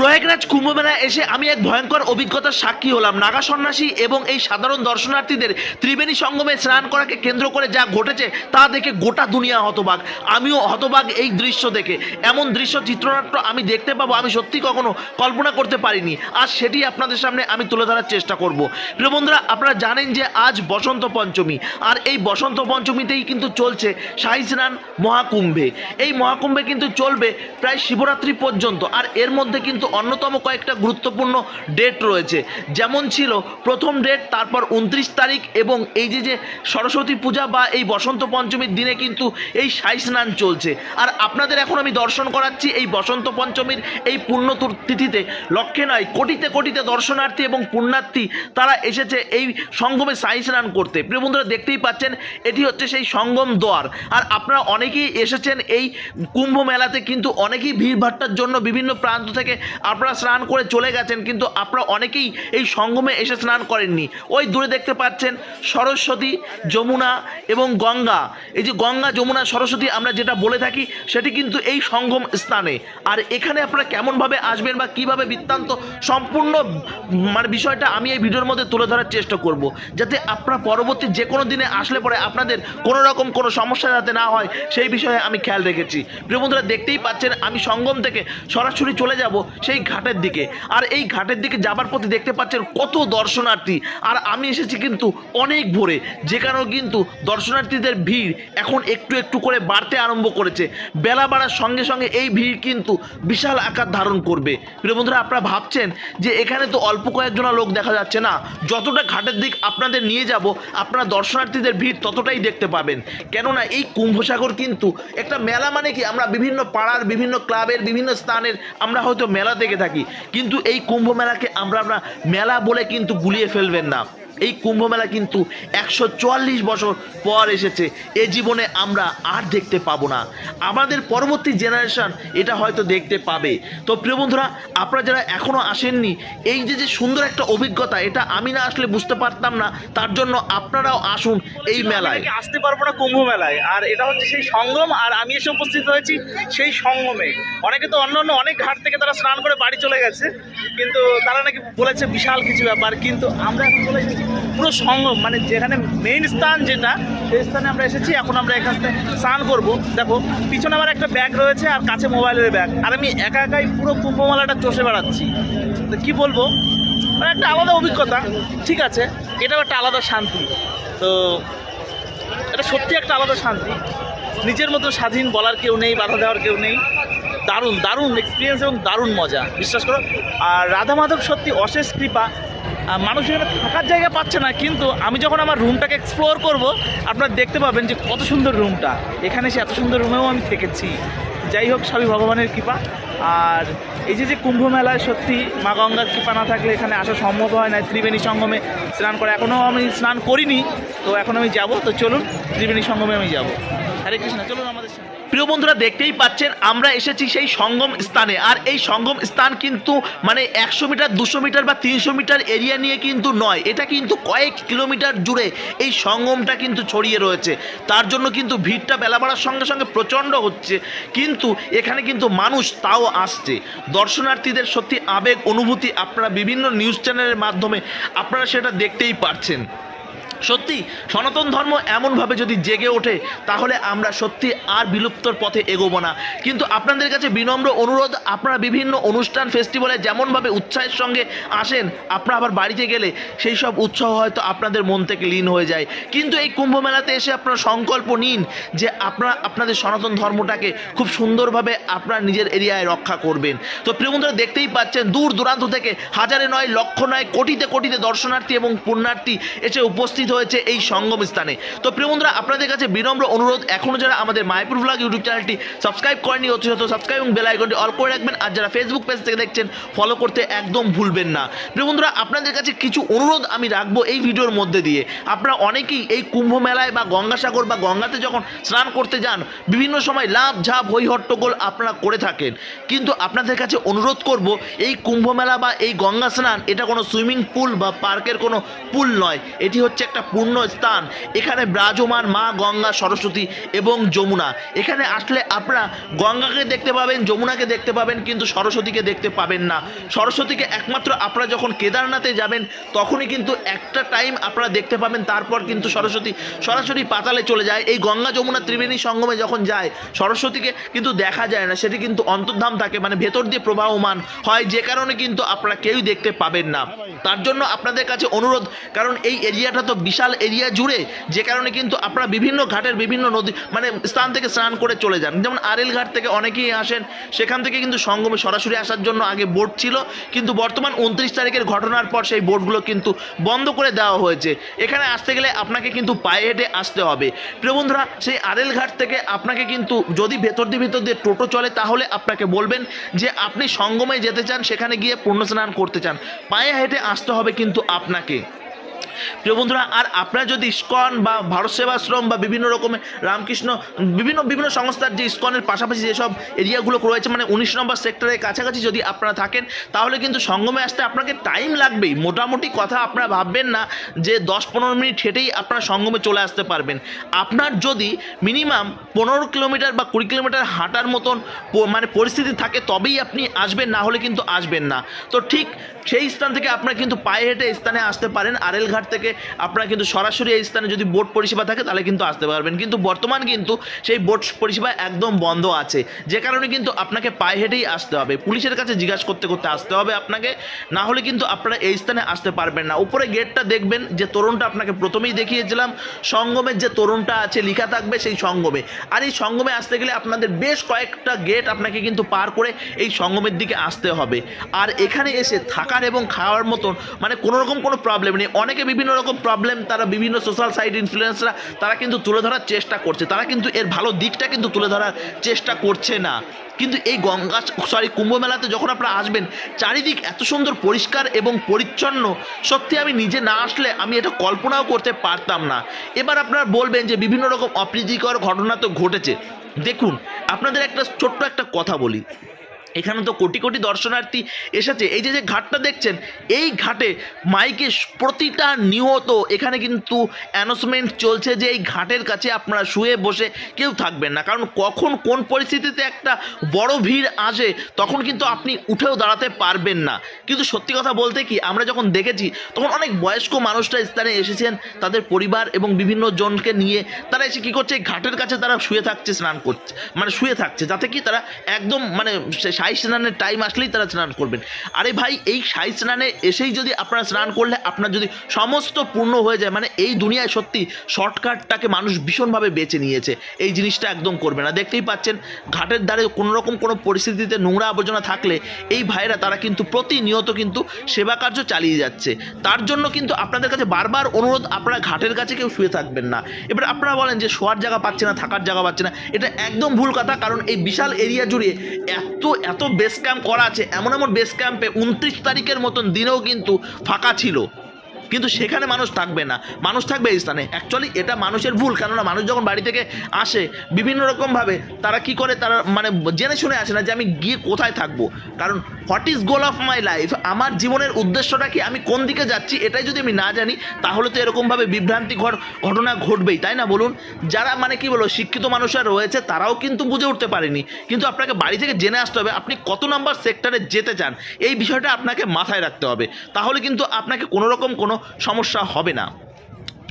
প্রয়াগরাজ কুম্ভমেলায় এসে আমি এক ভয়ঙ্কর অভিজ্ঞতার সাক্ষী হলাম। নাগা সন্ন্যাসী এবং এই সাধারণ দর্শনার্থীদের ত্রিবেণী সঙ্গমে স্নান করাকে কেন্দ্র করে যা ঘটেছে তা দেখে গোটা দুনিয়া হতবাক। আমিও হতবাক এই দৃশ্য দেখে। এমন দৃশ্য চিত্রনাট্য আমি দেখতে পাবো, আমি সত্যি কখনো কল্পনা করতে পারিনি। আর সেটি আপনাদের সামনে আমি তুলে ধরার চেষ্টা করব। প্রিয় বন্ধুরা, আপনারা জানেন যে আজ বসন্ত পঞ্চমী, আর এই বসন্ত পঞ্চমীতেই কিন্তু চলছে শাহী স্নান মহাকুম্ভে। এই মহাকুম্ভে কিন্তু চলবে প্রায় শিবরাত্রি পর্যন্ত, আর এর মধ্যে কিন্তু অন্যতম কয়েকটা গুরুত্বপূর্ণ ডেট রয়েছে। যেমন ছিল প্রথম ডেট তারপর উনত্রিশ তারিখ এবং এই যে যে সরস্বতী পূজা বা এই বসন্ত পঞ্চমীর দিনে কিন্তু এই সাই স্নান চলছে। আর আপনাদের এখন আমি দর্শন করাচ্ছি এই বসন্ত পঞ্চমীর এই তুর- তিথিতে। লক্ষ্যে নয়, কোটিতে কোটিতে দর্শনার্থী এবং পুণ্যার্থী তারা এসেছে এই সঙ্গমে সাই স্নান করতে। প্রিয় বন্ধুরা, দেখতেই পাচ্ছেন, এটি হচ্ছে সেই সঙ্গম দ্বার। আর আপনারা অনেকেই এসেছেন এই কুম্ভ মেলাতে, কিন্তু অনেকেই ভিড়ভাট্টার জন্য বিভিন্ন প্রান্ত থেকে আপনারা স্নান করে চলে গেছেন, কিন্তু আপনারা অনেকেই এই সঙ্গমে এসে স্নান করেননি। ওই দূরে দেখতে পাচ্ছেন সরস্বতী, যমুনা এবং গঙ্গা। এই যে গঙ্গা, যমুনা, সরস্বতী আমরা যেটা বলে থাকি, সেটি কিন্তু এই সঙ্গম স্থানে। আর এখানে আপনারা কেমনভাবে আসবেন বা কীভাবে বৃত্তান্ত, সম্পূর্ণ মানে বিষয়টা আমি এই ভিডিওর মধ্যে তুলে ধরার চেষ্টা করব। যাতে আপনারা পরবর্তী যে কোনো দিনে আসলে পরে আপনাদের কোনো রকম কোনো সমস্যা যাতে না হয়, সেই বিষয়ে আমি খেয়াল রেখেছি। প্রিয় বন্ধুরা, দেখতেই পাচ্ছেন, আমি সঙ্গম থেকে সরাসরি চলে যাব সেই ঘাটের দিকে। আর এই ঘাটের দিকে যাবার পথে দেখতে পাচ্ছেন কত দর্শনার্থী। আর আমি এসেছি কিন্তু অনেক ভোরে যে কারণে কিন্তু দর্শনার্থীদের ভিড় এখন একটু একটু করে বাড়তে আরম্ভ করেছে। বেলা বাড়ার সঙ্গে সঙ্গে এই ভিড় কিন্তু বিশাল আকার ধারণ করবে। প্রিয় বন্ধুরা, আপনারা ভাবছেন যে এখানে তো অল্প কয়েকজন লোক দেখা যাচ্ছে না। যতটা ঘাটের দিক আপনাদের নিয়ে যাব, আপনারা দর্শনার্থীদের ভিড় ততটাই দেখতে পাবেন। কেননা এই কুম্ভসাগর কিন্তু একটা মেলা মানে কি? আমরা বিভিন্ন পাড়ার, বিভিন্ন ক্লাবের, বিভিন্ন স্থানের আমরা হয়তো মেলা দেখে থাকি। কিন্তু এই কুম্ভ মেলাকে আমরা আমরা মেলা বলে কিন্তু গুলিয়ে ফেলবেন না। এই কুম্ভ মেলা কিন্তু একশো চুয়াল্লিশ বছর পর এসেছে। এ জীবনে আমরা আর দেখতে পাবো না। আমাদের পরবর্তী জেনারেশন এটা হয়তো দেখতে পাবে। তো প্রিয় বন্ধুরা আপনারা যারা এখনও আসেননি এই যে যে সুন্দর একটা অভিজ্ঞতা এটা আমি না আসলে বুঝতে পারতাম না তার জন্য আপনারাও আসুন এই মেলায়। আসতে পারব না কুম্ভ মেলায় আর এটা হচ্ছে সেই সঙ্গম আর আমি এসে উপস্থিত হয়েছি সেই সঙ্গমে। অনেকে তো অন্য অন্য অনেক ঘাট থেকে তারা স্নান করে বাড়ি চলে গেছে কিন্তু তারা নাকি বলেছে বিশাল কিছু ব্যাপার কিন্তু আমরা এখন এসেছি পুরো সঙ্গম মানে যেখানে মেইন স্থান যেটা, সেই স্থানে আমরা এসেছি, এখন আমরা এখান থেকে স্নান করব। দেখো, পিছনে আমার একটা ব্যাগ রয়েছে, আর কাছে মোবাইলের ব্যাগ আর আমি একা একাই পুরো কুম্ভ মেলাটা চষে বেড়াচ্ছি। তো কী বলব? মানে একটা আলাদা অভিজ্ঞতা, ঠিক আছে? এটাও একটা আলাদা শান্তি। তো এটা সত্যি একটা আলাদা শান্তি। নিজের মতো স্বাধীন বলার কেউ নেই, বাধা দেওয়ার কেউ নেই। দারুণ দারুণ এক্সপিরিয়েন্স এবং দারুণ মজা, বিশ্বাস করো। আর রাধা মাধব সত্যি অশেষ কৃপা। মানুষ এখানে থাকার জায়গা পাচ্ছে না, কিন্তু আমি যখন আমার রুমটাকে এক্সপ্লোর করব, আপনারা দেখতে পাবেন যে কত সুন্দর রুমটা এখানে সে এত সুন্দর রুমেও আমি থেকেছি যাই হোক সবই ভগবানের কৃপা। আর এই যে যে কুম্ভ মেলায় সত্যি মা গঙ্গার কৃপা না থাকলে এখানে আসা সম্ভব হয় না। ত্রিবেণী সঙ্গমে স্নান করে, এখনও আমি স্নান করিনি, তো এখন আমি যাব। তো চলুন, ত্রিবেণী সঙ্গমে আমি যাব। হরে কৃষ্ণ, চলুন আমাদের সঙ্গে প্রিয় বন্ধুরা, দেখতেই পাচ্ছেন, আমরা এসেছি সেই সঙ্গম স্থানে। আর এই সঙ্গম স্থান কিন্তু মানে একশো মিটার, দুশো মিটার বা তিনশো মিটার এরিয়া নিয়ে কিন্তু নয়। এটা কিন্তু কয়েক কিলোমিটার জুড়ে এই সঙ্গমটা কিন্তু ছড়িয়ে রয়েছে। তার জন্য কিন্তু ভিড়টা বেলা বাড়ার সঙ্গে সঙ্গে প্রচণ্ড হচ্ছে। কিন্তু এখানে কিন্তু মানুষ তাও আসছে। দর্শনার্থীদের সত্যি আবেগ, অনুভূতি, আপনারা বিভিন্ন নিউজ চ্যানেলের মাধ্যমে আপনারা সেটা দেখতেই পারছেন। সত্যি, সনাতন ধর্ম এমনভাবে যদি জেগে ওঠে, তাহলে আমরা সত্যি আর বিলুপ্তর পথে এগোবো না। কিন্তু আপনাদের কাছে বিনম্র অনুরোধ, আপনারা বিভিন্ন অনুষ্ঠান ফেস্টিভ্যালে যেমনভাবে উৎসাহের সঙ্গে আসেন, আপনারা আবার বাড়িতে গেলে সেই সব উৎসাহ হয়তো আপনাদের মন থেকে লীন হয়ে যায়। কিন্তু এই কুম্ভ মেলাতে এসে আপনারা সংকল্প নিন যে আপনারা, আপনাদের সনাতন ধর্মটাকে খুব সুন্দরভাবে আপনারা নিজের এরিয়ায় রক্ষা করবেন। তো প্রিয় বন্ধুরা, দেখতেই পাচ্ছেন, দূর দূরান্ত থেকে হাজারে নয়, লক্ষ নয়, কোটিতে কোটিতে দর্শনার্থী এবং পুণ্যার্থী এসে উপস্থিত হয়েছে এই সঙ্গম স্থানে। তো প্রিয় বন্ধুরা, আপনাদের কাছে বিনম্র অনুরোধ এখনও যারা আমাদের মায়াপুর ভ্লগ ইউটিউব চ্যানেলটি সাবস্ক্রাইব করেনি অতি সত্য সাবস্ক্রাইব এবং বেল আইকনটি অল করে রাখবেন, আর যারা ফেসবুক পেজ থেকে দেখছেন ফলো করতে একদম ভুলবেন না। প্রিয় বন্ধুরা, আপনাদের কাছে কিছু অনুরোধ আমি রাখব এই ভিডিওর মধ্যে দিয়ে। আপনারা অনেকেই এই কুম্ভ মেলায় বা গঙ্গাসাগর বা গঙ্গাতে যখন স্নান করতে যান, বিভিন্ন সময় লাভ, ঝাপ হই হট্টগোল আপনারা করে থাকেন। কিন্তু আপনাদের কাছে অনুরোধ করব, এই কুম্ভ মেলা বা এই গঙ্গা স্নান, এটা কোনো সুইমিং পুল বা পার্কের কোনো পুল নয়, এটি হচ্ছে একটা একটা পূর্ণ স্থান। এখানে বিরাজমান মা গঙ্গা, সরস্বতী এবং যমুনা। এখানে আসলে আপনারা গঙ্গাকে দেখতে পাবেন, যমুনাকে দেখতে পাবেন, কিন্তু সরস্বতীকে দেখতে পাবেন না। সরস্বতীকে একমাত্র আপনারা যখন কেদারনাথে যাবেন, তখনই কিন্তু একটা টাইম আপনারা দেখতে পাবেন, তারপর কিন্তু সরস্বতী, সরাসরি পাতালে চলে যায়। এই গঙ্গা, যমুনা, ত্রিবেণী সঙ্গমে যখন যায়, সরস্বতীকে কিন্তু দেখা যায় না, সেটি কিন্তু অন্তর্ধাম থাকে মানে ভেতর দিয়ে প্রবাহমান হয়, যে কারণে কিন্তু আপনারা কেউই দেখতে পাবেন না। তার জন্য আপনাদের কাছে অনুরোধ, কারণ এই এরিয়াটা তো বিশাল এরিয়া জুড়ে যে কারণে কিন্তু আপনারা বিভিন্ন ঘাটের বিভিন্ন নদী মানে স্থান থেকে স্নান করে চলে যান। যেমন আরেল ঘাট থেকে অনেকেই আসেন, সেখান থেকে কিন্তু সঙ্গমে সরাসরি আসার জন্য আগে বোট ছিল, কিন্তু বর্তমান উনত্রিশ তারিখের ঘটনার পর সেই বোটগুলো কিন্তু বন্ধ করে দেওয়া হয়েছে। এখানে আসতে গেলে আপনাকে কিন্তু পায়ে হেঁটে আসতে হবে। প্রিয় বন্ধুরা, সেই আরেল ঘাট থেকে আপনাকে কিন্তু যদি ভেতর দিয়ে ভেতর দিয়ে টোটো চলে, তাহলে আপনাকে বলবেন যে আপনি সঙ্গমে যেতে চান, সেখানে গিয়ে পুণ্য স্নান করতে চান। পায়ে হেঁটে আসতে হবে কিন্তু আপনাকে। প্রিয় বন্ধুরা, আর আপনারা যদি ইস্কন বা ভারত সেবাশ্রম বা বিভিন্ন রকমের রামকৃষ্ণ, বিভিন্ন বিভিন্ন সংস্থার যে ইস্কনের পাশাপাশি যেসব এরিয়াগুলো রয়েছে মানে উনিশ নম্বর সেক্টরের কাছাকাছি যদি আপনারা থাকেন, তাহলে কিন্তু সঙ্গমে আসতে আপনাকে টাইম লাগবেই। মোটামুটি কথা আপনারা ভাববেন না যে দশ পনেরো মিনিট হেঁটেই আপনারা সঙ্গমে চলে আসতে পারবেন। আপনার যদি মিনিমাম পনেরো কিলোমিটার বা কুড়ি কিলোমিটার হাঁটার মতন মানে পরিস্থিতি থাকে, তবেই আপনি আসবেন, না হলে কিন্তু আসবেন না। তো ঠিক সেই স্থান থেকে আপনারা কিন্তু পায়ে হেঁটে স্থানে আসতে পারেন। আরেল ঘাট থেকে আপনারা কিন্তু সরাসরি এই স্থানে যদি বোট পরিষেবা থাকে, তাহলে কিন্তু আসতে পারবেন। কিন্তু বর্তমান কিন্তু সেই বোট পরিষেবা একদম বন্ধ আছে। যে কারণে কিন্তু আপনাকে পায়ে হেঁটেই আসতে হবে। পুলিশের কাছে জিজ্ঞাসা করতে করতে আসতে হবে আপনাকে। না হলে কিন্তু আপনারা এই স্থানে আসতে পারবেন না। উপরে গেটটা দেখবেন যে তরুণটা আপনাকে প্রথমেই দেখিয়েছিলাম। সঙ্গমের যে তরুণটা আছে, লেখা থাকবে সেই সঙ্গমে। আর এই সঙ্গমে আসতে গেলে আপনাদের বেশ কয়েকটা গেট আপনাকে কিন্তু পার করে এই সঙ্গমের দিকে আসতে হবে। আর এখানে এসে থাকার এবং খাওয়ার মতন মানে কোনো রকম কোনো প্রবলেম নেই। অনেকে বিভিন্ন রকম প্রবলেম তারা বিভিন্ন সোশ্যাল সাইট ইনফ্লুয়েন্সরা তারা কিন্তু তুলে ধরার চেষ্টা করছে। তারা কিন্তু এর ভালো দিকটা কিন্তু তুলে ধরার চেষ্টা করছে না। কিন্তু এই গঙ্গা সরি কুম্ভ মেলাতে যখন আপনারা আসবেন, চারিদিক এত সুন্দর পরিষ্কার এবং পরিচ্ছন্ন, সত্যি আমি নিজে না আসলে আমি এটা কল্পনাও করতে পারতাম না। এবার আপনারা বলবেন যে বিভিন্ন রকম অপ্রীতিকর ঘটনা তো ঘটেছে। দেখুন, আপনাদের একটা ছোট্ট একটা কথা বলি। এখানে তো কোটি কোটি দর্শনার্থী এসেছে। এই যে যে ঘাটটা দেখছেন, এই ঘাটে মাইকে প্রতিটা নিয়ত এখানে কিন্তু অ্যানাউন্সমেন্ট চলছে যে এই ঘাটের কাছে আপনারা শুয়ে বসে কেউ থাকবেন না। কারণ কখন কোন পরিস্থিতিতে একটা বড় ভিড় আসে, তখন কিন্তু আপনি উঠেও দাঁড়াতে পারবেন না। কিন্তু সত্যি কথা বলতে কি, আমরা যখন দেখেছি, তখন অনেক বয়স্ক মানুষরা স্থানে এসেছেন, তাদের পরিবার এবং বিভিন্ন জনকে নিয়ে, তারা এসে কী করছে ঘাটের কাছে তারা শুয়ে থাকছে, স্নান করছে মানে শুয়ে থাকছে, যাতে কি তারা একদম মানে সাই স্নানের টাইম আসলেই তারা স্নান করবেন। আরে ভাই, এই সাই স্নানে এসেই যদি আপনারা স্নান করলে আপনার যদি সমস্ত পূর্ণ হয়ে যায় মানে এই দুনিয়ায় সত্যি শর্টকাটটাকে মানুষ ভীষণভাবে বেছে নিয়েছে। এই জিনিসটা একদম করবে না। দেখতেই পাচ্ছেন, ঘাটের ধারে কোনো রকম কোনো পরিস্থিতিতে নোংরা আবর্জনা থাকলে এই ভাইরা তারা কিন্তু প্রতিনিয়ত কিন্তু সেবা কার্য চালিয়ে যাচ্ছে। তার জন্য কিন্তু আপনাদের কাছে বারবার অনুরোধ, আপনারা ঘাটের কাছে কেউ শুয়ে থাকবেন না। এবার আপনারা বলেন যে শোয়ার জায়গা পাচ্ছে না, থাকার জায়গা পাচ্ছে না, এটা একদম ভুল কথা, কারণ এই বিশাল এরিয়া জুড়ে এত এত বেস ক্যাম্প করা আছে, এমন এমন বেস ক্যাম্পে উনত্রিশ তারিখের মতন দিনেও কিন্তু ফাঁকা ছিল। কিন্তু সেখানে মানুষ থাকবে না। মানুষ থাকবে এই স্থানে। অ্যাকচুয়ালি এটা মানুষের ভুল। কেননা মানুষ যখন বাড়ি থেকে আসে, বিভিন্ন রকমভাবে তারা কি করে, তারা মানে জেনে শুনে আসে না যে আমি গিয়ে কোথায় থাকব। কারণ what is goal of my life আমার জীবনের উদ্দেশ্যটা কি? আমি কোন দিকে যাচ্ছি? এটাই যদি আমি না জানি, তাহলে তো এরকমভাবে বিভ্রান্তি ঘর, ঘটনা ঘটবেই, তাই না বলুন? যারা মানে কি বলো শিক্ষিত মানুষরা রয়েছে, তারাও কিন্তু বুঝে উঠতে পারেনি। কিন্তু আপনাকে বাড়ি থেকে জেনে আসতে হবে, আপনি কত নাম্বার সেক্টরে যেতে চান? এই বিষয়টা আপনাকে মাথায় রাখতে হবে। তাহলে কিন্তু আপনাকে কোনো রকম কোনো সমস্যা হবে না।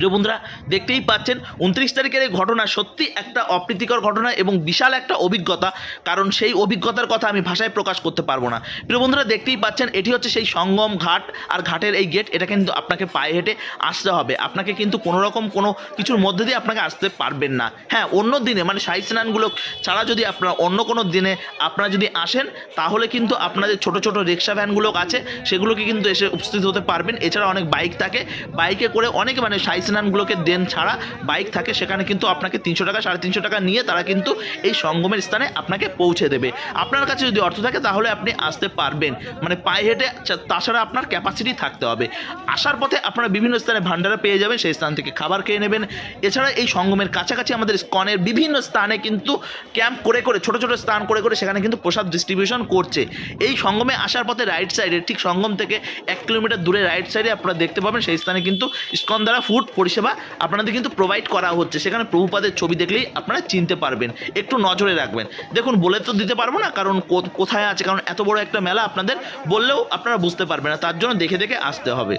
প্রিয় বন্ধুরা, দেখতেই পাচ্ছেন, উনত্রিশ তারিখের এই ঘটনা সত্যি একটা অপ্রীতিকর ঘটনা এবং বিশাল একটা অভিজ্ঞতা, কারণ সেই অভিজ্ঞতার কথা আমি ভাষায় প্রকাশ করতে পারব না। প্রিয় বন্ধুরা, দেখতেই পাচ্ছেন, এটি হচ্ছে সেই সঙ্গম ঘাট আর ঘাটের এই গেট এটা কিন্তু আপনাকে পায়ে হেঁটে আসতে হবে। আপনাকে কিন্তু কোনো রকম কোনো কিছুর মধ্যে দিয়ে আপনাকে আসতে পারবেন না। হ্যাঁ অন্য দিনে মানে সাই স্নানগুলো ছাড়া যদি আপনারা অন্য কোনো দিনে আপনারা যদি আসেন, তাহলে কিন্তু আপনাদের ছোট ছোট রিক্সা ভ্যানগুলো আছে, সেগুলোকে কিন্তু এসে উপস্থিত হতে পারবেন। এছাড়া অনেক বাইক থাকে। বাইকে করে অনেকে মানে সাই স্নানগুলোকে দেন ছাড়া বাইক থাকে, সেখানে কিন্তু আপনাকে তিনশো টাকা, সাড়ে তিনশো টাকা নিয়ে তারা কিন্তু এই সঙ্গমের স্থানে আপনাকে পৌঁছে দেবে। আপনার কাছে যদি অর্থ থাকে, তাহলে আপনি আসতে পারবেন। মানে পায়ে হেঁটে তাছাড়া আপনার ক্যাপাসিটি থাকতে হবে। আসার পথে আপনারা বিভিন্ন স্থানে ভান্ডারা পেয়ে যাবেন, সেই স্থান থেকে খাবার খেয়ে নেবেন। এছাড়া এই সঙ্গমের কাছাকাছি আমাদের স্কনের বিভিন্ন স্থানে কিন্তু ক্যাম্প করে করে, ছোট ছোট স্থান করে করে সেখানে কিন্তু প্রসাদ ডিস্ট্রিবিউশন করছে। এই সঙ্গমে আসার পথে রাইট সাইডে ঠিক সঙ্গম থেকে এক কিলোমিটার দূরে রাইট সাইডে আপনারা দেখতে পাবেন, সেই স্থানে কিন্তু স্কন দ্বারা ফুড পরিষেবা আপনাদের কিন্তু প্রোভাইড করা হচ্ছে। সেখানে প্রভুপাদের ছবি দেখলেই আপনারা চিনতে পারবেন। একটু নজরে রাখবেন। দেখুন, বলে তো দিতে পারব না, কারণ কোথায় আছে? কারণ এত বড় একটা মেলা আপনাদের বললেও আপনারা বুঝতে পারবেন না। তার জন্য দেখে দেখে আসতে হবে।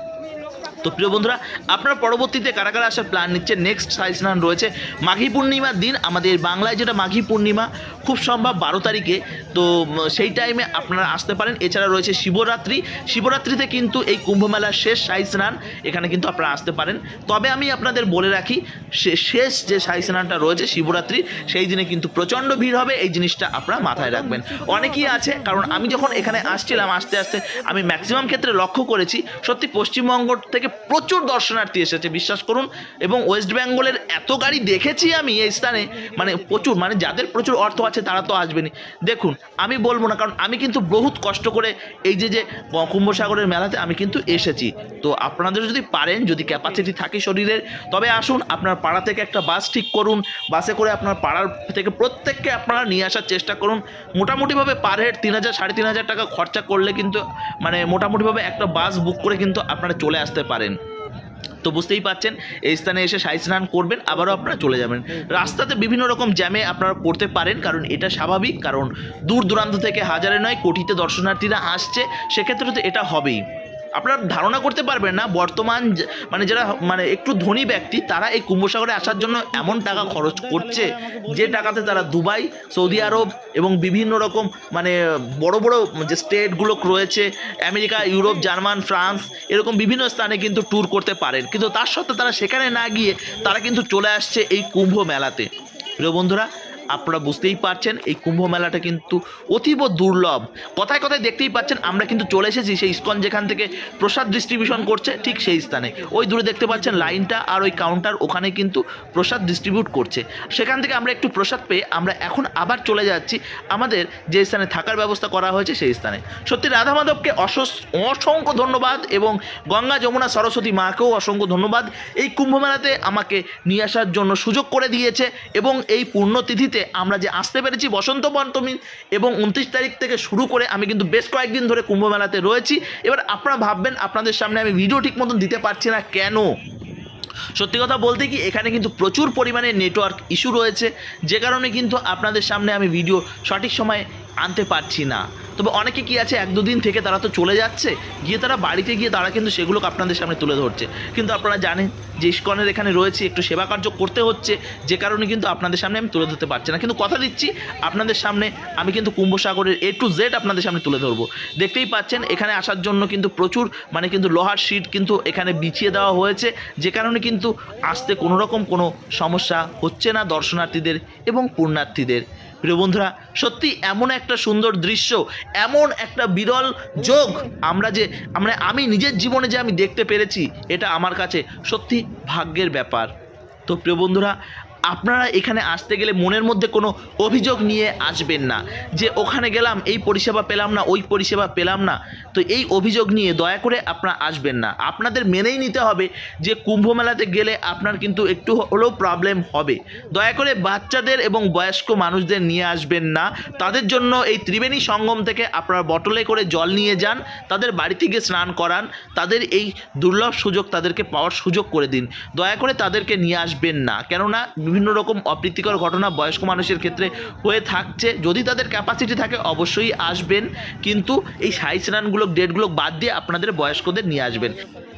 তো প্রিয় বন্ধুরা, আপনারা পরবর্তীতে কারা কারা আসার প্ল্যান নিচ্ছে নেক্সট সাই স্নান রয়েছে মাঘী পূর্ণিমার দিন। আমাদের বাংলায় যেটা মাঘী পূর্ণিমা, খুব সম্ভব বারো তারিখে। তো সেই টাইমে আপনারা আসতে পারেন। এছাড়া রয়েছে শিবরাত্রি। শিবরাত্রিতে কিন্তু এই কুম্ভ মেলার শেষ সাই স্নান এখানে কিন্তু আপনারা আসতে পারেন। তবে আমি আপনাদের বলে রাখি শেষ যে সাই স্নানটা রয়েছে শিবরাত্রি, সেই দিনে কিন্তু প্রচণ্ড ভিড় হবে। এই জিনিসটা আপনারা মাথায় রাখবেন। অনেকেই আছে, কারণ আমি যখন এখানে আসছিলাম, আস্তে আস্তে আমি ম্যাক্সিমাম ক্ষেত্রে লক্ষ্য করেছি, সত্যি পশ্চিমবঙ্গ থেকে প্রচুর দর্শনার্থী এসেছে, বিশ্বাস করুন। এবং ওয়েস্ট বেঙ্গলের এত গাড়ি দেখেছি আমি এই স্থানে মানে প্রচুর মানে যাদের প্রচুর অর্থ আছে তারা তো আসবেনই দেখুন, আমি বলব না, কারণ আমি কিন্তু বহুত কষ্ট করে এই যে যে কুম্ভসাগরের মেলাতে আমি কিন্তু এসেছি। তো আপনাদের যদি পারেন, যদি ক্যাপাসিটি থাকে শরীরের, তবে আসুন আপনার পাড়া থেকে একটা বাস ঠিক করুন। বাসে করে আপনার পাড়ার থেকে প্রত্যেককে আপনারা নিয়ে আসার চেষ্টা করুন। মোটামুটিভাবে পার হেড তিন হাজার, সাড়ে তিন হাজার টাকা খরচা করলে কিন্তু মানে মোটামুটিভাবে একটা বাস বুক করে কিন্তু আপনারা চলে আসতে পারেন। তো বুঝতেই পাচ্ছেন, এই স্থানে এসে সাই স্নান করবেন, আবারও আপনারা চলে যাবেন। রাস্তাতে বিভিন্ন রকম জ্যামে আপনারা করতে পারেন, কারণ এটা স্বাভাবিক, কারণ দূর দূরান্ত থেকে হাজারে নয়, কোটিতে দর্শনার্থীরা আসছে, সেক্ষেত্রে তো এটা হবেই। আপনারা ধারণা করতে পারবেন না, বর্তমান মানে যারা মানে একটু ধনী ব্যক্তি, তারা এই কুম্ভসাগরে আসার জন্য এমন টাকা খরচ করছে যে টাকাতে তারা দুবাই, সৌদি আরব এবং বিভিন্ন রকম মানে বড় বড় যে স্টেটগুলো রয়েছে, আমেরিকা, ইউরোপ, জার্মান, ফ্রান্স, এরকম বিভিন্ন স্থানে কিন্তু ট্যুর করতে পারেন। কিন্তু তার সত্ত্বেও তারা সেখানে না গিয়ে তারা কিন্তু চলে আসছে এই কুম্ভ মেলাতে। প্রিয় বন্ধুরা আপনারা বুঝতেই পারছেন, এই কুম্ভ মেলাটা কিন্তু অতীব দুর্লভ। কথায় কথায় দেখতেই পাচ্ছেন, আমরা কিন্তু চলে এসেছি সেই ইস্কন যেখান থেকে প্রসাদ ডিস্ট্রিবিউশন করছে, ঠিক সেই স্থানে। ওই দূরে দেখতে পাচ্ছেন লাইনটা আর ওই কাউন্টার ওখানে কিন্তু প্রসাদ ডিস্ট্রিবিউট করছে। সেখান থেকে আমরা একটু প্রসাদ পেয়ে আমরা এখন আবার চলে যাচ্ছি আমাদের যে স্থানে থাকার ব্যবস্থা করা হয়েছে সেই স্থানে। সত্যি রাধা মাধবকে অসংখ্য ধন্যবাদ এবং গঙ্গা যমুনা সরস্বতী মাকেও অসংখ্য ধন্যবাদ। এই কুম্ভ মেলাতে আমাকে নিয়ে আসার জন্য সুযোগ করে দিয়েছে এবং এই পুণ্যতিথিতে আমরা যে আসতে পেরেছি বসন্ত পঞ্চমী এবং উনত্রিশ তারিখ থেকে শুরু করে আমি কিন্তু বেশ কয়েকদিন ধরে কুম্ভ মেলাতে রয়েছি। এবার আপনারা ভাববেন, আপনাদের সামনে আমি ভিডিও ঠিক মতন দিতে পারছি না কেন? সত্যি কথা বলতে কি, এখানে কিন্তু প্রচুর পরিমাণে নেটওয়ার্ক ইস্যু রয়েছে, যে কারণে কিন্তু আপনাদের সামনে আমি ভিডিও সঠিক সময়ে আনতে পারছি না। তবে অনেকে কি আছে, এক দুদিন থেকে তারা তো চলে যাচ্ছে, গিয়ে তারা বাড়িতে গিয়ে তারা কিন্তু সেগুলোকে আপনাদের সামনে তুলে ধরছে। কিন্তু আপনারা জানেন যে ইস্কনের এখানে রয়েছে, একটু সেবা কার্য করতে হচ্ছে, যে কারণে কিন্তু আপনাদের সামনে আমি তুলে ধরতে পারছি না। কিন্তু কথা দিচ্ছি, আপনাদের সামনে আমি কিন্তু কুম্ভসাগরের এ টু জেড আপনাদের সামনে তুলে ধরবো। দেখতেই পাচ্ছেন, এখানে আসার জন্য কিন্তু প্রচুর মানে কিন্তু লোহার শিট কিন্তু এখানে বিছিয়ে দেওয়া হয়েছে, যে কারণে কিন্তু আসতে কোনো রকম কোনো সমস্যা হচ্ছে না দর্শনার্থীদের এবং পুণ্যার্থীদের। প্রিয় বন্ধুরা, সত্যি এমন একটা সুন্দর দৃশ্য, এমন একটা বিরল যোগ আমরা যে আমরা আমি নিজের জীবনে যে আমি দেখতে পেরেছি, এটা আমার কাছে সত্যি ভাগ্যের ব্যাপার। তো প্রিয় বন্ধুরা আপনারা এখানে আসতে গেলে মনের মধ্যে কোনো অভিযোগ নিয়ে আসবেন না যে ওখানে গেলাম, এই পরিষেবা পেলাম না, ওই পরিষেবা পেলাম না। তো এই অভিযোগ নিয়ে দয়া করে আপনারা আসবেন না। আপনাদের মেনেই নিতে হবে যে কুম্ভ মেলাতে গেলে আপনার কিন্তু একটু হলেও প্রবলেম হবে। দয়া করে বাচ্চাদের এবং বয়স্ক মানুষদের নিয়ে আসবেন না। তাদের জন্য এই ত্রিবেণী সঙ্গম থেকে আপনারা বটলে করে জল নিয়ে যান, তাদের বাড়িতে গিয়ে স্নান করান, তাদের এই দুর্লভ সুযোগ তাদেরকে পাওয়ার সুযোগ করে দিন। দয়া করে তাদেরকে নিয়ে আসবেন না। কেননা বিভিন্ন রকম অপ্রীতিকর ঘটনা বয়স্ক মানুষের ক্ষেত্রে হয়ে থাকছে। যদি তাদের ক্যাপাসিটি থাকে, অবশ্যই আসবেন। কিন্তু এই সাইজ রানগুলো ডেটগুলো বাদ দিয়ে আপনাদের বয়স্কদের নিয়ে আসবেন।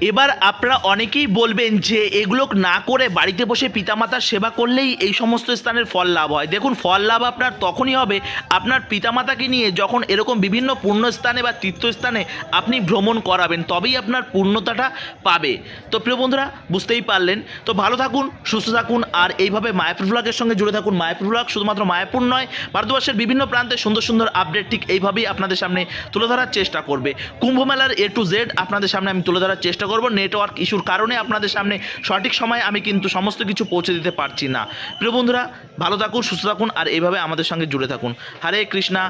এবার আপনারা অনেকেই বলবেন যে এগুলো না করে বাড়িতে বসে পিতামাতার সেবা করলেই এই সমস্ত স্থানের ফল লাভ হয়। দেখুন, ফল লাভ আপনার তখনই হবে আপনার পিতামাতাকে নিয়ে যখন এরকম বিভিন্ন পুণ্যস্থানে বা তীর্থস্থানে আপনি ভ্রমণ করাবেন, তবেই আপনার পূর্ণতাটা পাবে। তো প্রিয় বন্ধুরা, বুঝতেই পারলেন। তো ভালো থাকুন, সুস্থ থাকুন, আর এইভাবে মায়াপুর ব্লগের সঙ্গে জুড়ে থাকুন। মায়াপুর ব্লগ শুধুমাত্র মায়াপুর নয়, ভারতবর্ষের বিভিন্ন প্রান্তে সুন্দর সুন্দর আপডেট ঠিক এইভাবেই আপনাদের সামনে তুলে ধরার চেষ্টা করবে। কুম্ভ মেলার এ টু জেড আপনাদের সামনে আমি তুলে ধরার চেষ্টা করব নেটওয়ার্ক ইস্যুর কারণে আপনাদের সামনে সঠিক সময়ে আমি কিন্তু সমস্ত কিছু পৌঁছে দিতে পারছি না। প্রিয় বন্ধুরা, ভালো থাকুন, সুস্থ থাকুন, আর এভাবে আমাদের সঙ্গে জুড়ে থাকুন। হরে কৃষ্ণা,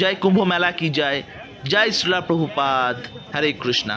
জয় কুম্ভ মেলা কি জয়? জয় শ্রীলা প্রভুপাদ হরে কৃষ্ণা।